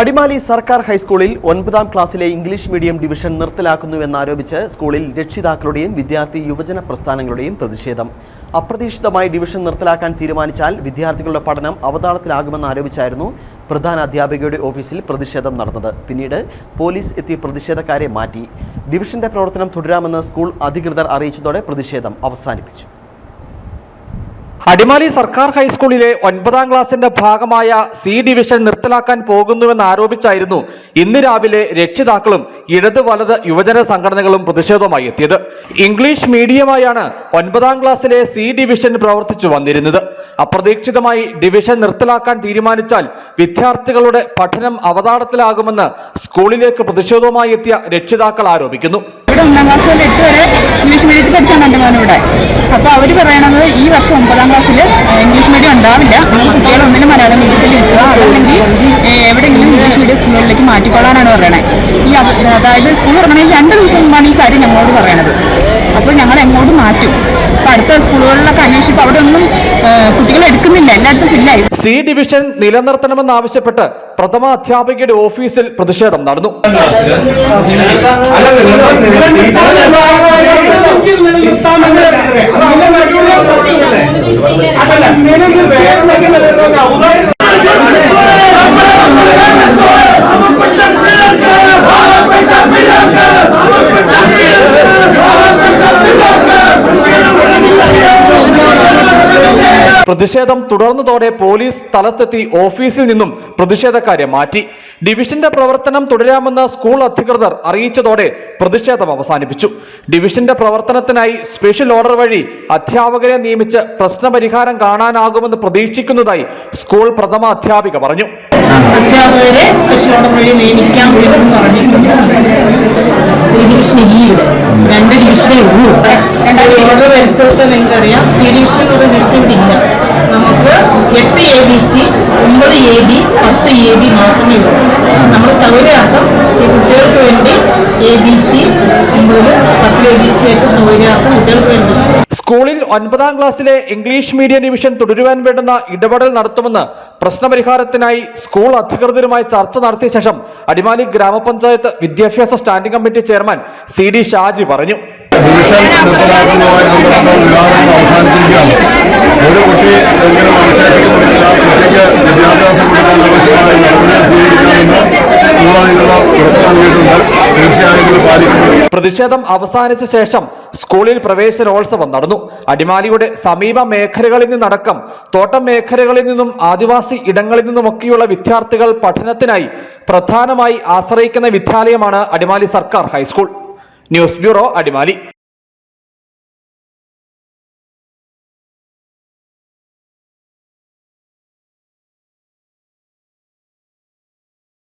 അടിമാലി സർക്കാർ ഹൈസ്കൂളിൽ ഒൻപതാം ക്ലാസ്സിലെ ഇംഗ്ലീഷ് മീഡിയം ഡിവിഷൻ നിർത്തലാക്കുന്നുവെന്നാരോപിച്ച് സ്കൂളിൽ രക്ഷിതാക്കളുടെയും വിദ്യാർത്ഥി യുവജന പ്രസ്ഥാനങ്ങളുടെയും പ്രതിഷേധം. അപ്രതീക്ഷിതമായി ഡിവിഷൻ നിർത്തലാക്കാൻ തീരുമാനിച്ചാൽ വിദ്യാർത്ഥികളുടെ പഠനം അവതാളത്തിലാകുമെന്നാരോപിച്ചായിരുന്നു പ്രധാന അധ്യാപികയുടെ ഓഫീസിൽ പ്രതിഷേധം നടന്നത്. പിന്നീട് പോലീസ് എത്തി പ്രതിഷേധക്കാരെ മാറ്റി. ഡിവിഷന്റെ പ്രവർത്തനം തുടരാമെന്ന് സ്കൂൾ അധികൃതർ അറിയിച്ചതോടെ പ്രതിഷേധം അവസാനിപ്പിച്ചു. അടിമാലി സർക്കാർ ഹൈസ്കൂളിലെ ഒൻപതാം ക്ലാസിന്റെ ഭാഗമായ സി ഡിവിഷൻ നിർത്തലാക്കാൻ പോകുന്നുവെന്ന് ആരോപിച്ചായിരുന്നു ഇന്ന് രാവിലെ രക്ഷിതാക്കളും ഇടത് വലത് യുവജന സംഘടനകളും പ്രതിഷേധവുമായി എത്തിയത്. ഇംഗ്ലീഷ് മീഡിയമായാണ് ഒൻപതാം ക്ലാസ്സിലെ സി ഡിവിഷൻ പ്രവർത്തിച്ചു വന്നിരുന്നത്. അപ്രതീക്ഷിതമായി ഡിവിഷൻ നിർത്തലാക്കാൻ തീരുമാനിച്ചാൽ വിദ്യാർത്ഥികളുടെ പഠനം അവതാളത്തിലാകുമെന്ന് സ്കൂളിലേക്ക് പ്രതിഷേധവുമായി എത്തിയ രക്ഷിതാക്കൾ ആരോപിക്കുന്നു. ക്ലാസ് മുതൽ എട്ട് വരെ ഇംഗ്ലീഷ് മീഡിയത്തിൽ പഠിച്ചാണ് എന്റെ മോൻ ഇവിടെ അപ്പോൾ അവർ പറയണത് ഈ വർഷം ഒമ്പതാം ക്ലാസ്സിൽ ഇംഗ്ലീഷ് മീഡിയം ഉണ്ടാവില്ല. നിങ്ങൾ കുട്ടികൾ ഒന്നിനും മലയാളം മീഡിയത്തിൽ കിട്ടുക അതല്ലെങ്കിൽ എവിടെയെങ്കിലും ഇംഗ്ലീഷ് മീഡിയം സ്കൂളുകളിലേക്ക് മാറ്റിക്കൊള്ളാനാണ് പറയണത് ഈ അതായത് സ്കൂൾ തുടങ്ങണമെങ്കിൽ രണ്ട് ദിവസം മുമ്പാണ് ഈ കാര്യം ഞങ്ങളോട് പറയണത്. അപ്പോൾ ഞങ്ങൾ എങ്ങോട്ട് മാറ്റും? അപ്പോൾ അടുത്ത സ്കൂളുകളിലൊക്കെ അന്വേഷിച്ചപ്പോൾ അവിടെ ഒന്നും കുട്ടികൾ എടുക്കുന്നില്ല. എല്ലായിടത്തും ഫില്ലായി സി ഡിവിഷൻ നിലനിർത്തണമെന്നാവശ്യപ്പെട്ട് പ്രഥമ അധ്യാപികയുടെ ഓഫീസിൽ പ്രതിഷേധം നടന്നു. നിലനിർത്താമെന്നല്ല അതല്ല നിലനിൽ വേണമെങ്കിൽ നിലനിർത്തുന്ന ഔദാര്യം പ്രതിഷേധം തുടർന്നതോടെ പോലീസ് സ്ഥലത്തെത്തി ഓഫീസിൽ നിന്നും പ്രതിഷേധക്കാരെ മാറ്റി. ഡിവിഷന്റെ പ്രവർത്തനം തുടരാമെന്ന് സ്കൂൾ അധികൃതർ അറിയിച്ചതോടെ പ്രതിഷേധം അവസാനിപ്പിച്ചു. ഡിവിഷന്റെ പ്രവർത്തനത്തിനായി സ്പെഷ്യൽ ഓർഡർ വഴി അധ്യാപകരെ നിയമിച്ച് പ്രശ്നപരിഹാരം കാണാനാകുമെന്ന് പ്രതീക്ഷിക്കുന്നതായി സ്കൂൾ പ്രഥമ അധ്യാപിക പറഞ്ഞു. അധ്യാപകരെ സ്പെഷ്യൽ ഓർഡർ വഴി നിയമിക്കാം എന്ന് പറഞ്ഞിട്ടുണ്ട്. സി ഡിവിഷൻ രണ്ട് ഡിവിഷനേ ഉള്ളൂ ഓർഡർ പരിശോധിച്ചാൽ നിങ്ങൾക്കറിയാം. സി ഡിവിഷൻ ഒരു ഡിവിഷൻ ഇല്ല നമുക്ക് എട്ട് എ ബി സി ഒമ്പത് എ ബി പത്ത് എ ബി മാത്രമേ ഉള്ളൂ. നമ്മൾ സൗകര്യാർത്ഥം ഈ കുട്ടികൾക്ക് വേണ്ടി എ ബി സി ഒമ്പതിൽ പത്ത് എ ബി സി ആയിട്ട് സൗകര്യാർത്ഥം കുട്ടികൾക്ക് വേണ്ടി. സ്കൂളിൽ ഒൻപതാം ക്ലാസ്സിലെ ഇംഗ്ലീഷ് മീഡിയം ഡിവിഷൻ തുടരുവാൻ വേണ്ടുന്ന ഇടപെടൽ നടത്തുമെന്ന് പ്രശ്നപരിഹാരത്തിനായി സ്കൂൾ അധികൃതരുമായി ചർച്ച നടത്തിയ ശേഷം അടിമാലി ഗ്രാമപഞ്ചായത്ത് വിദ്യാഭ്യാസ standing committee chairman C D Shaji പറഞ്ഞു. ഡിവിഷൻ നിർത്തലാക്കുന്നതുമായി ബന്ധപ്പെട്ട വിവാദങ്ങൾ അവസാനിച്ചിരിക്കുകയാണ് എങ്കിലും അവശേഷിക്കുന്നില്ല ആ കുട്ടിക്ക് വിദ്യാഭ്യാസം കൊടുക്കാൻ ആവശ്യമായ നടപടികൾ സ്വീകരിക്കാമെന്ന് സ്കൂൾ അധികൃതർ ഉറപ്പ് നൽകിയിട്ടുണ്ട്. പ്രതിഷേധം അവസാനിച്ച ശേഷം സ്കൂളിൽ പ്രവേശനോത്സവം നടന്നു. അടിമാലിയുടെ സമീപ മേഖലകളിൽ നിന്നടക്കം തോട്ടം മേഖലകളിൽ നിന്നും ആദിവാസി ഇടങ്ങളിൽ നിന്നുമൊക്കെയുള്ള വിദ്യാർത്ഥികൾ പഠനത്തിനായി പ്രധാനമായി ആശ്രയിക്കുന്ന വിദ്യാലയമാണ് അടിമാലി സർക്കാർ ഹൈസ്കൂൾ. News bureau Adimali.